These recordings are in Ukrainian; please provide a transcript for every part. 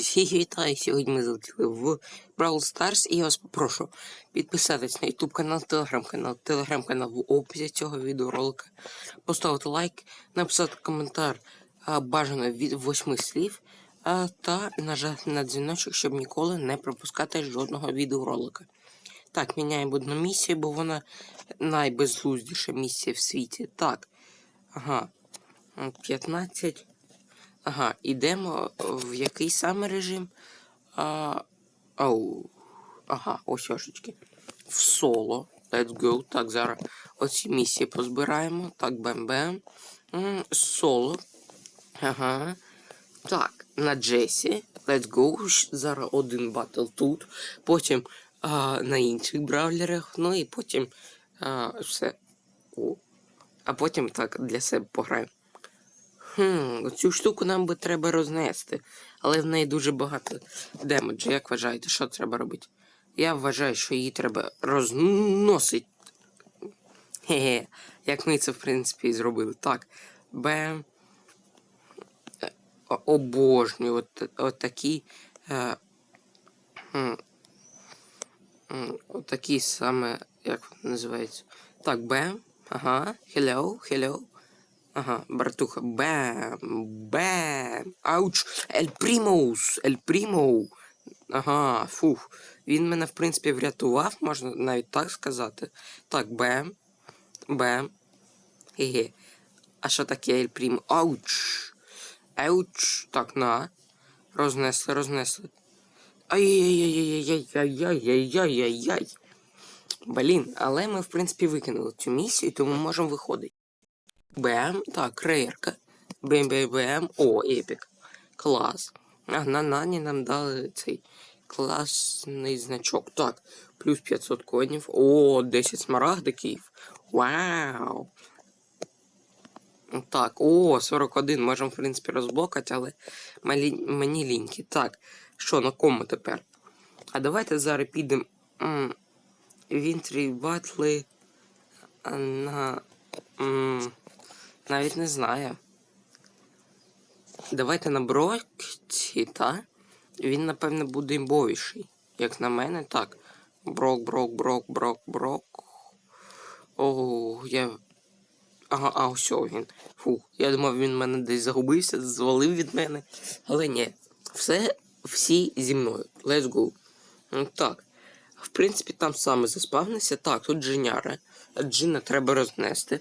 всіх вітаю! Сьогодні ми залетіли в Brawl Stars і я вас попрошу підписатись на YouTube канал, телеграм-канал, телеграм-канал в описі цього відеоролика, поставити лайк, написати коментар а, бажано від восьми слів а, та нажати на дзвіночок, щоб ніколи не пропускати жодного відеоролика. Так, міняємо одну місію, бо вона найбезглуздіша місія в світі. Так. Ага. 15. Ага, ідемо в який саме режим? А, ау. Ага, ось ошечки. В соло. Let's go. Так, зараз оці місії позбираємо. Так, бем-бем. Соло. Ага. Так, на Джесі. Let's go. Зараз один батл тут. Потім а, на інших бравлерах. Ну і потім а, все. О. А потім так для себе пограємо. Хм, цю штуку нам би треба рознести, але в неї дуже багато демеджу. Як вважаєте, що треба робити? Я вважаю, що її треба розносити. Хе-хе. Як ми це, в принципі, і зробили. Так. Бем. Е, Обожнюю от, от такі. Е, от такі саме. Як вони називаються? Так, бем. Ага. Hello, hello. Ага, братуха. Бем, бем. Ауч. Ель Примус. Ель Примо. Ага, фух. Він мене, в принципі, врятував, можна навіть так сказати. Так, бем. Бем. Ге-ге. А що таке Ель Примо? Ауч. Ауч. Так, на. Рознесли, рознесли. Ай-яй-яй-яй-яй-яй-яй-яй-яй-яй. Блін, але ми, в принципі, викинули цю місію, тому можемо виходити. Бем, так, рейерка. Бем, бем, бем. О, епік. Клас. А на Нані нам дали цей класний значок. Так, плюс 500 конів. О, 10 смарагдиків. Вау. Так, о, 41. Можемо, в принципі, розблокати, але малі... мені ліньки. Так, що, на кому тепер? А давайте зараз підемо Вінтрі батли на. м, навіть не знаю. Давайте на Брокці, та? Він, напевне, буде імбовіший. Як на мене, так. Брок, брок, брок, брок, брок. О, я. Ага, а ось він. Фух, я думав, він мене десь загубився, звалив від мене. Але ні. Все, всі зі мною. Let's go. Ну, Так. В принципі, там саме заспавнився. Так, тут джиняра. Джина треба рознести.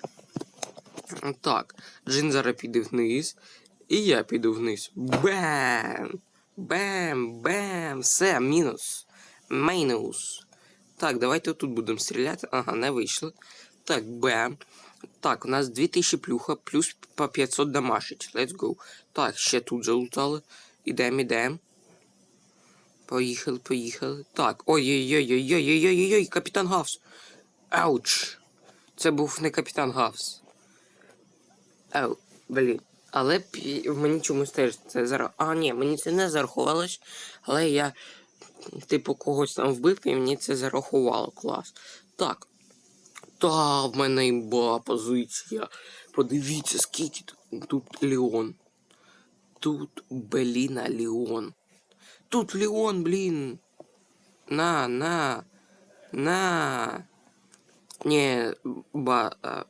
Так, Джин зараз піде вниз. І я піду вниз. Бем! Бем! Бем! Все, мінус. Мінус. Так, давайте тут будемо стріляти. Ага, не вийшло. Так, бем. Так, у нас 2000 плюха, плюс по 500 дамашить. Let's go. Так, ще тут залутали. Ідем, ідем. Поїхали, поїхали. Так, ой-ой-ой-ой-ой-ой-ой-ой, капітан Гавс. Ауч. Це був не капітан Гавс. Ау, блін. Але мені чомусь теж це зараз. А, ні, мені це не зарахувалось, але я, типу, когось там вбив, і мені це зарахувало. Клас. Так. Та, в мене імба позиція. Подивіться, скільки тут, тут Леон. Тут Беліна Леон. Тут Леон, блін. На, на. На. Ні, ба, а,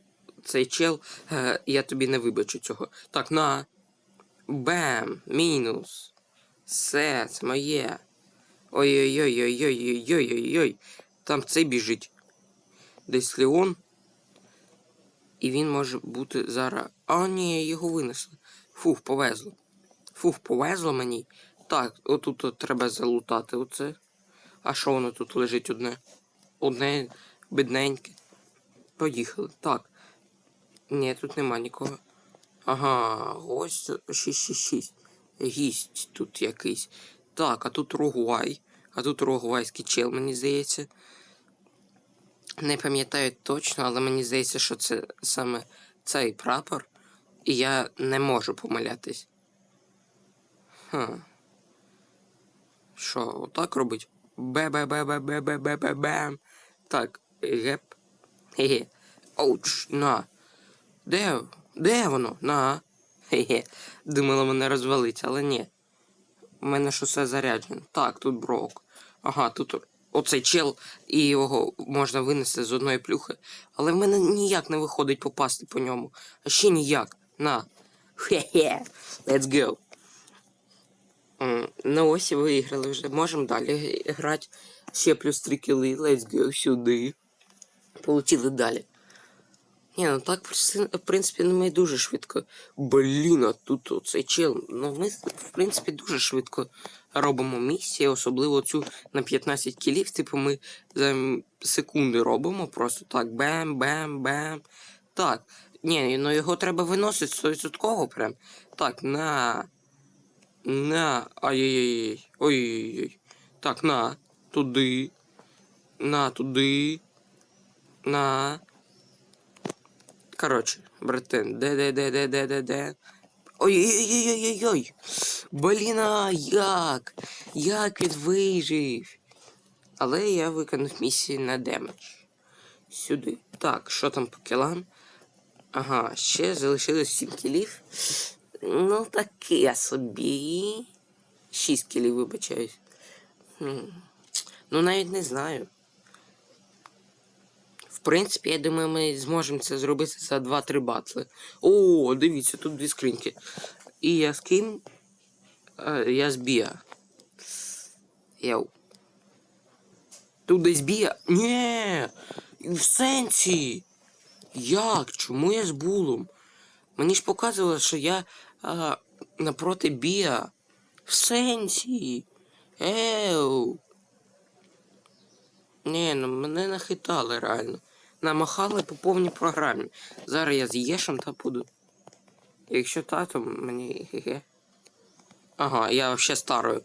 цей чел, е, я тобі не вибачу цього. Так, на. Бем, мінус. Все, це моє. Ой-ой-ой-ой-ой-ой-ой-ой-ой. Там цей біжить. Десь Леон. І він може бути зараз. А, ні, його винесли. Фух, повезло. Фух, повезло мені. Так, отут от треба залутати оце. А що воно тут лежить одне? Одне бідненьке. Поїхали. Так. Ні, тут нема нікого. Ага, ось 666. Гість тут якийсь. Так, а тут Ругвай. А тут ругвайський чел, мені здається. Не пам'ятаю точно, але мені здається, що це саме цей прапор. І я не можу помилятись. Хм. Що, отак робить? бе бе бе бе бе бе бе бе бем Так, геп. Хе-хе. Оуч, на. Де? Де воно? На. Хе-хе. Думала мене розвалить, але ні. У мене ж усе заряджено. Так, тут брок. Ага, тут оцей чел, і його можна винести з одної плюхи. Але в мене ніяк не виходить попасти по ньому. А ще ніяк. На. Хе-хе. Let's go. Ну ось і виграли вже. Можемо далі грати. Ще плюс 3 кіли. Let's go сюди. Получили далі. Ні, ну так, в принципі, ну, ми дуже швидко. Блін, а тут оцей чел. Ну, ми, в принципі, дуже швидко робимо місії, особливо цю на 15 кілів. Типу, ми за секунди робимо. Просто так. Бем-бем-бем. Так. Ні, ну його треба виносити 100% прям. Так, на. На. Ай-яй-яй. Ой-ой-ой. Так, на. Туди. На, туди. На. Коротше, братин, де де де де де де де Ой-ой-ой-ой-ой-ой. Блін, а як? Як він вижив? Але я виконав місію на демедж. Сюди. Так, що там по кілам? Ага, ще залишилось 7 кілів. Ну, таке собі. 6 кілів, вибачаюсь. Ну, навіть не знаю. В принципі, я думаю, ми зможемо це зробити за 2-3 батли. О, дивіться, тут дві скриньки. І я з ким? Е, я з Біа. Йоу. Тут десь Біа. Ні! В сенсі. Як? Чому я з булом? Мені ж показувало, що я а, напроти Біа. В сенсі. Еу. Ні, ну мене нахитали реально. Намахали по повній програмі. Зараз я з та буду. Якщо та, мені ге. Ага, я взагалі старою.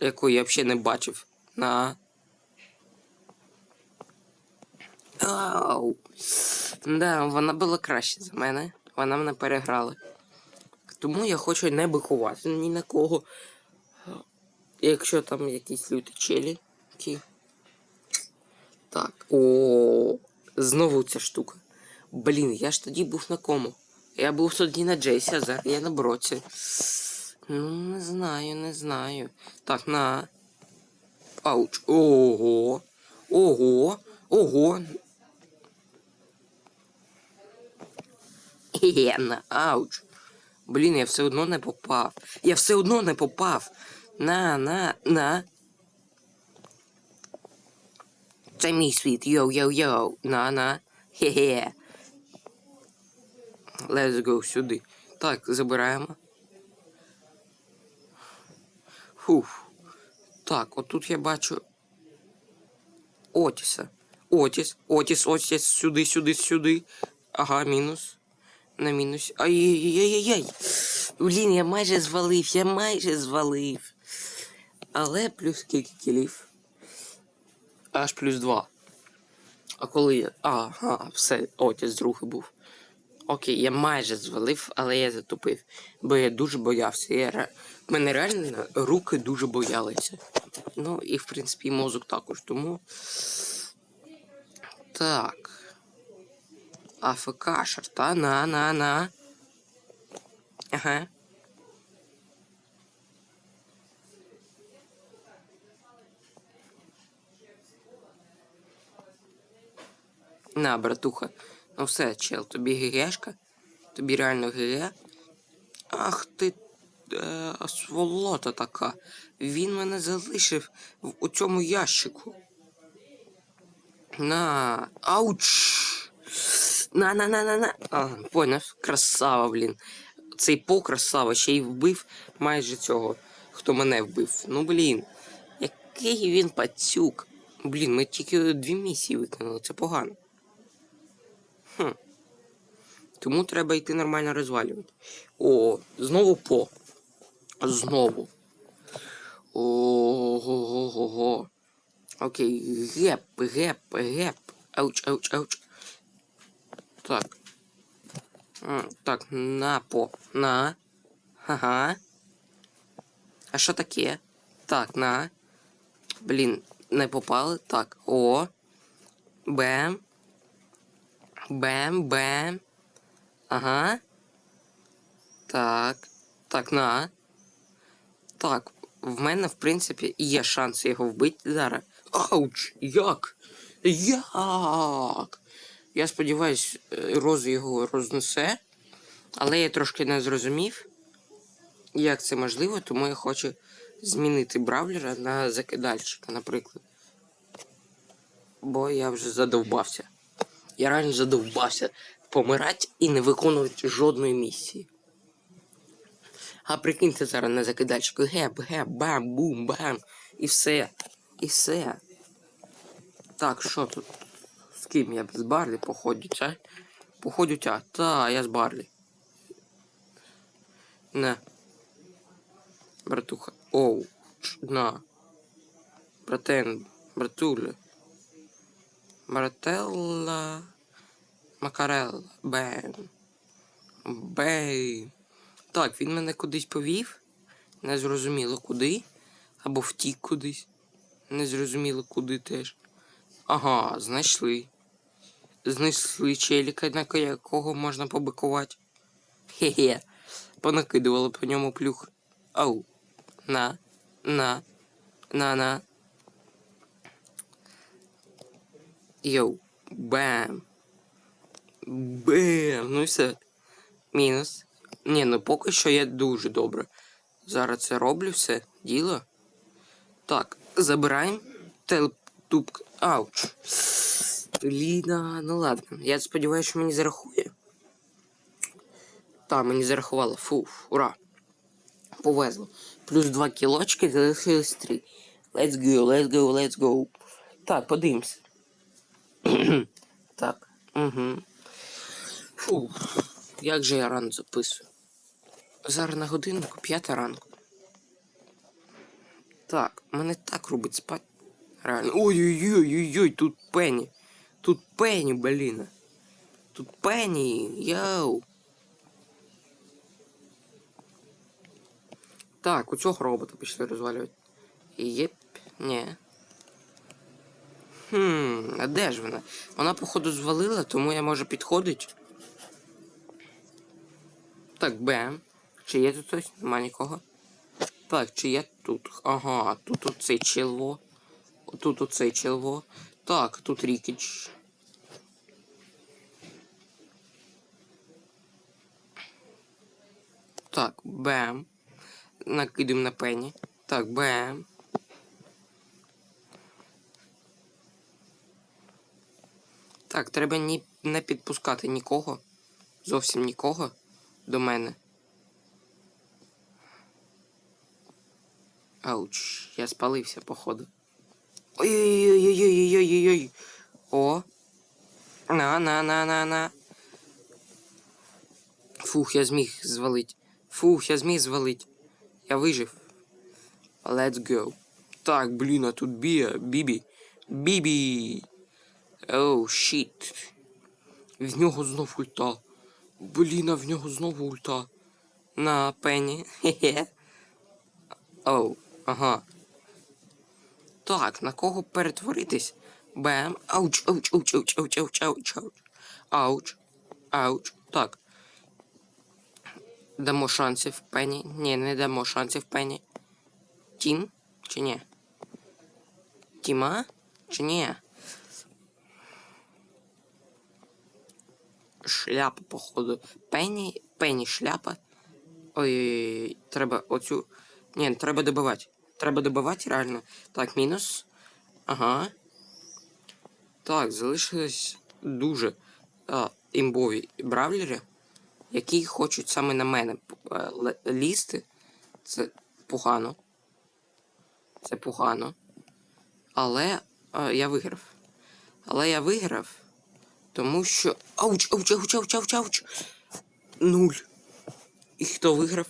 Яку я взагалі не бачив. На. Ау. Да, вона була краще за мене. Вона мене переграла. Тому я хочу не бикувати ні на кого. Якщо там якісь люті челі. Так. О, знову ця штука. Блін, я ж тоді був на кому. Я був тоді на Джейсі, а зараз я на броці. Ну, не знаю, не знаю. Так, на. Ауч. Ого. Ого. Ого. Є, на, ауч. Блін, я все одно не попав. Я все одно не попав. На, на, на. Це мій світ. Йоу-йоу-йоу. На-на. Хе-хе. Let's go сюди. Так, забираємо. Фух. Так, отут я бачу. Отіса. Отіс, Отіс, Отіс, сюди, сюди, сюди. Ага, мінус. На мінус. Ай-яй-яй-яй-яй. Блін, я майже звалив, я майже звалив. Але плюс скільки кілів? Аж плюс 2. А коли я. Ага, все, Отіс другий був. Окей, я майже звалив, але я затупив. Бо я дуже боявся. Я... мене реально руки дуже боялися. Ну і в принципі і мозок також, тому. Так. АФК шарта, на, на, на. Ага. На, братуха. Ну все, чел, тобі гігешка? Тобі реально ГГ? Ах ти е, сволота така. Він мене залишив в у цьому ящику. На. Ауч! На, на, на, на, на. А, поняв. Красава, блін. Цей по красава ще й вбив майже цього, хто мене вбив. Ну, блін. Який він пацюк. Блін, ми тільки дві місії виконали, це погано. Хм. Тому треба йти нормально розвалювати. О, знову по. Знову. Ого-го-го. Окей, геп, геп, геп. Ауч, ауч, ауч. Так. Так, на по. На. Ага. А що таке? Так, на. Блін, не попали. Так. О. Бем. Бем, бем. Ага. Так. Так, на. Так, в мене, в принципі, є шанс його вбити зараз. Ауч! Як? Як? Я сподіваюсь, е, Роза його рознесе, але я трошки не зрозумів, як це можливо, тому я хочу змінити бравлера на закидальщика, наприклад. Бо я вже задовбався. Я реально задовбався помирати і не виконувати жодної місії. А прикиньте зараз на закидальщику геп, геп, бам, бум, бам. І все. І все. Так, що тут? З ким я з Барлі походю, це? Походю тя. Та, я з Барлі. На. Братуха. Оу. На. Братен. Братуля. Брателла. Макарелла. Бем. Бей. Так, він мене кудись повів. Незрозуміло куди. Або втік кудись. Незрозуміло куди теж. Ага, знайшли. Знайшли челіка, на якого можна побикувати. Хе-хе. Понакидували по ньому плюх. Ау. На. На. На-на. Йоу. Бам. Бам. Ну і все. Мінус. Ні, ну поки що я дуже добре. Зараз це роблю все. Діло. Так, забираємо телетубк. Ауч. Ліна, ну ладно. Я сподіваюся, що мені зарахує. Так, мені зарахувало. Фуф, ура. Повезло. Плюс два кілочки, залишилось три. Let's go, let's go, let's go. Так, подивимось. Так. Угу. Фу. Як же я рано записую? Зараз на годиннику п'ята ранку. Так, мене так робить спать. Реально. Ой-ой-ой-ой-ой, тут Пенні. Тут Пенні, блін. Тут Пенні, йоу. Так, у цього робота пішли розвалювати. Єп, ні. Хм, а де ж вона? Вона, походу, звалила, тому я можу підходити. Так, бем. Чи є тут хтось? Нема нікого. Так, чи є тут? Ага, тут оцей челво. Тут оцей челво. Так, тут Рікіч. Так, бем. Накидуємо на пені. Так, бем. Так, треба ні, не підпускати нікого. Зовсім нікого до мене. Ауч, я спалився, походу. Ой-ой-ой-ой-ой-ой-ой-ой. О. На, на, на, на, на. Фух, я зміг звалить. Фух, я зміг звалить. Я вижив. Let's go. Так, блін, а тут Бія, Бібі. Бібі. Оу, щіт. В нього знов ульта. Блін, а в нього знову ульта. На пені. Хе-хе. Оу, ага. Так, на кого перетворитись? Бем. Ауч, ауч, ауч, ауч, ауч, ауч, ауч, ауч. Ауч. Ауч. Так. Дамо шансів пені. Ні, не дамо шансів пені. Тім? Чи ні? Тіма? Чи ні? Шляпа, походу. Пені, пені шляпа. Ой, треба оцю. Ні, треба добивати. Треба добивати реально. Так, мінус. Ага. Так, залишилось дуже а, імбові бравлери, які хочуть саме на мене е, лізти. Це погано. Це погано. Але е, я виграв. Але я виграв, тому що. Ауч, ауч, ауч, ауч, ауч, ауч. Нуль. І хто виграв?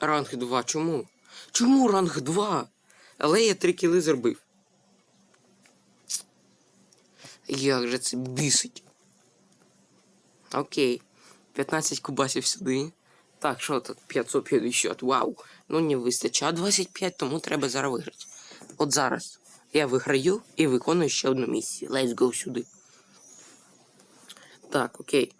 Ранг 2. Чому? Чому ранг 2? Але я три кіли зробив. Як же це бісить? Окей. 15 кубасів сюди. Так, що тут? 550. Вау. Ну не вистачає 25, тому треба зараз виграти. От зараз я виграю і виконую ще одну місію. Let's go сюди. Так, окей.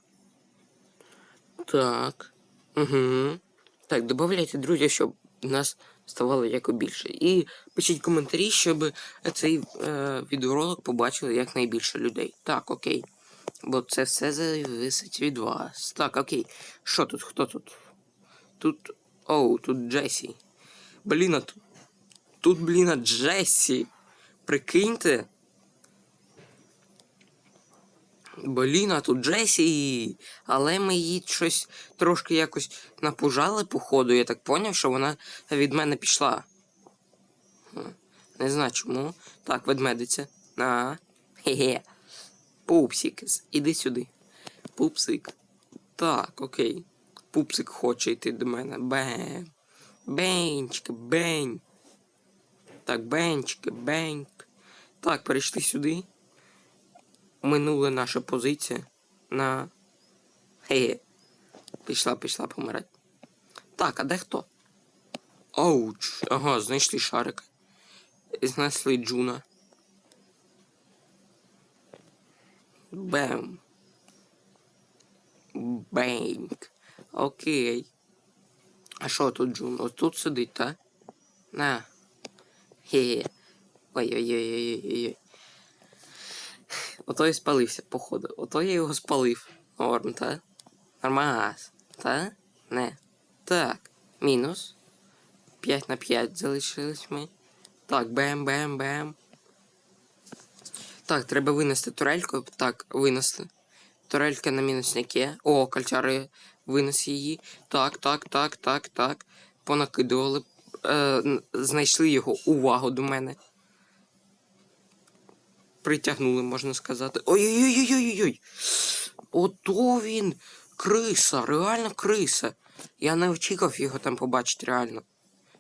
Так. Угу. Так, додавайте, друзі, щоб нас ставало якобільше. І пишіть коментарі, щоб цей е, відеоролик побачили якнайбільше людей. Так, окей. Бо це все зависить від вас. Так, окей. Що тут? Хто тут? Тут. Оу, тут Джесі. Блін, тут. Блін, Джесі. Прикиньте. Блін, а тут Джесі. Але ми її щось трошки якось напужали, походу. Я так поняв, що вона від мене пішла. Не знаю чому. Так, ведмедиця. На. Хе-хе. Пупсик, іди сюди. Пупсик. Так, окей. Пупсик хоче йти до мене. Бем. Бенчик, бень. Так, бенчик, беньк. Так, перейшли сюди. Минула наша позиція на. Хе. Пішла, пішла помирати. Так, а де хто? Оуч. Ага, знайшли шарика. Знайшли Джуна. Бем. Бенк. Окей. А що тут Джун? Ось тут сидить, так? На. Хе. Ой-ой-ой-ой-ой-ой. Ото і спалився, походу. Ото я його спалив. Норм, та? Нормас. Та? Не. Так. Мінус. 5 на 5 залишились ми. Так, бем-бем-бем. Так, треба винести турельку. Так, винесли. Турелька на мінусняке. О, кальчари винес її. Так, так, так, так, так. Понакидували. Е, знайшли його увагу до мене. Притягнули, можна сказати. Ой-ой-ой-ой-ой-ой. Ото він. Криса, реально криса. Я не очікував його там побачити реально.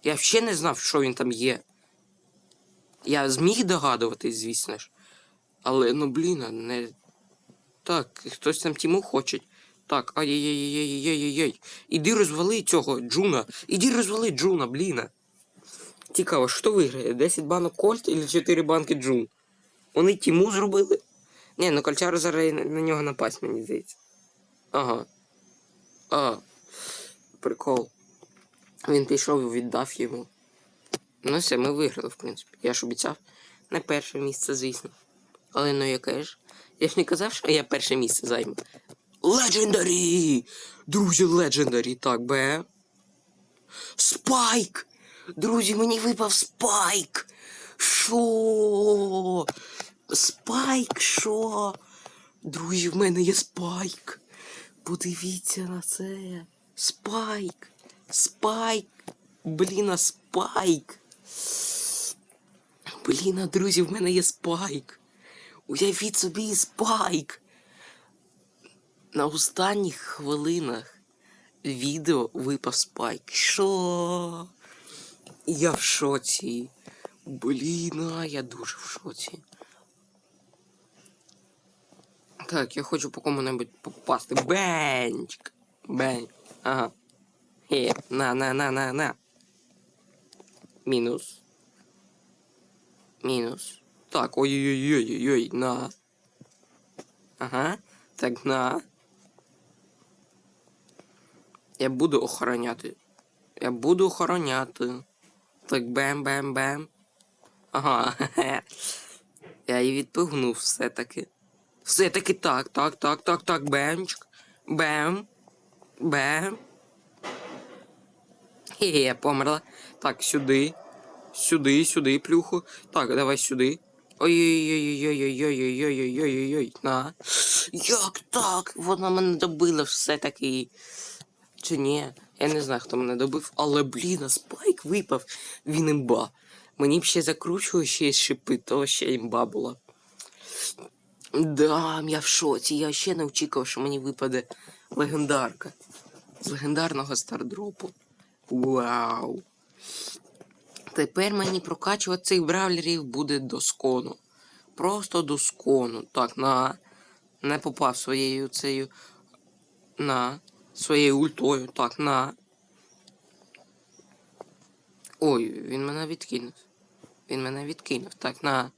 Я ще не знав, що він там є. Я зміг догадуватись, звісно ж. Але ну блін, не. Так, хтось там тіму хоче. Так, ай-яй-яй-яй-яй-яй-яй. Іди розвали цього Джуна. Іди розвали Джуна, бліна. Цікаво, що виграє? 10 банок Кольт или 4 банки Джун? Вони тіму зробили? Ні, ну кольчара зараз на, на нього напасть, мені здається. Ага. А. Прикол. Він пішов і віддав йому. Ну все, ми виграли, в принципі. Я ж обіцяв. Не перше місце, звісно. Але ну яке ж? Я ж не казав, що я перше місце займу. Легендарі! Друзі, легендарі, так, бе. Спайк! Друзі, мені випав спайк! Що? Спайк, що? Друзі, в мене є спайк. Подивіться на це. Спайк. Спайк. Блін, а спайк. Блін, друзі, в мене є спайк. Уявіть собі спайк. На останніх хвилинах відео випав спайк. Що? Я в шоці. Блін, а я дуже в шоці. Так, я хочу по кому-небудь попасти. Бенчик. Бень. Ага. Хе, на, на, на, на, на. Мінус. Мінус. Так, ой-ой-ой-ой-ой, на. Ага. Так, на. Я буду охороняти. Я буду охороняти. Так, бем-бем-бем. Ага. Я її відпугнув все-таки. Все-таки так, так, так, так, так, бемчик. Бем. Бем. Хе, я померла. Так, сюди. Сюди, сюди, плюху. Так, давай сюди. Ой-ой-ой-ой-ой-ой-ой-ой-ой-ой-ой-ой. На. Як так? Вона мене добила все-таки. Чи ні? Я не знаю, хто мене добив, але блін, а спайк випав. Він імба. Мені б ще закручували ще шипи, то ще імба була. Да, я в шоці. Я ще не очікував, що мені випаде легендарка. З легендарного стардропу. Вау. Тепер мені прокачувати цих бравлерів буде до скону. Просто до скону. Так, на. Не попав своєю цією. На. Своєю ультою. Так, на. Ой, він мене відкинув. Він мене відкинув. Так, на.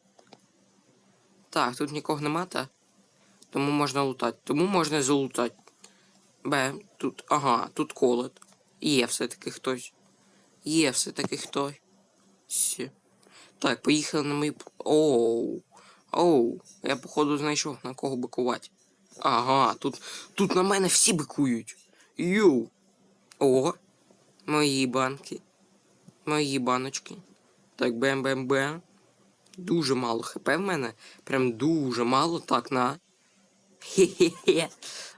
Так, тут нікого нема, та? Тому можна лутати. Тому можна залутати. Бем, тут. Ага, тут колод. Є все-таки хтось. Є все-таки хтось. Так, поїхали на мою. п- Оу. Оу. Я походу знайшов на кого бикувати. Ага, тут, тут на мене всі бикують. Йоу. О. Мої банки. Мої баночки. Так, бем-бем-бем. Дуже мало хп в мене. Прям дуже мало. Так, на. Хе-хе-хе.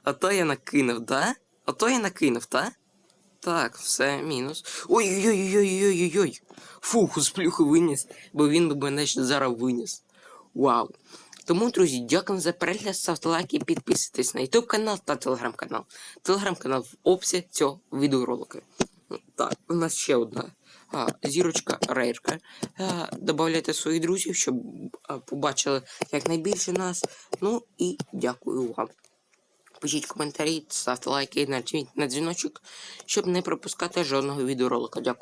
А то я накинув, да? А то я накинув, та? Так, все, мінус. Ой-ой-ой-ой-ой-ой-ой. Фух, з плюхи виніс, бо він би мене ще зараз виніс. Вау. Тому, друзі, дякую за перегляд, ставте лайки, підписуйтесь на YouTube канал та телеграм-канал. Телеграм-канал в описі цього відеоролика. Так, у нас ще одна а, зірочка рейрка. А, добавляйте своїх друзів, щоб а, побачили якнайбільше нас. Ну і дякую вам. Пишіть коментарі, ставте лайки, нажміть на дзвіночок, щоб не пропускати жодного відеоролика. Дякую.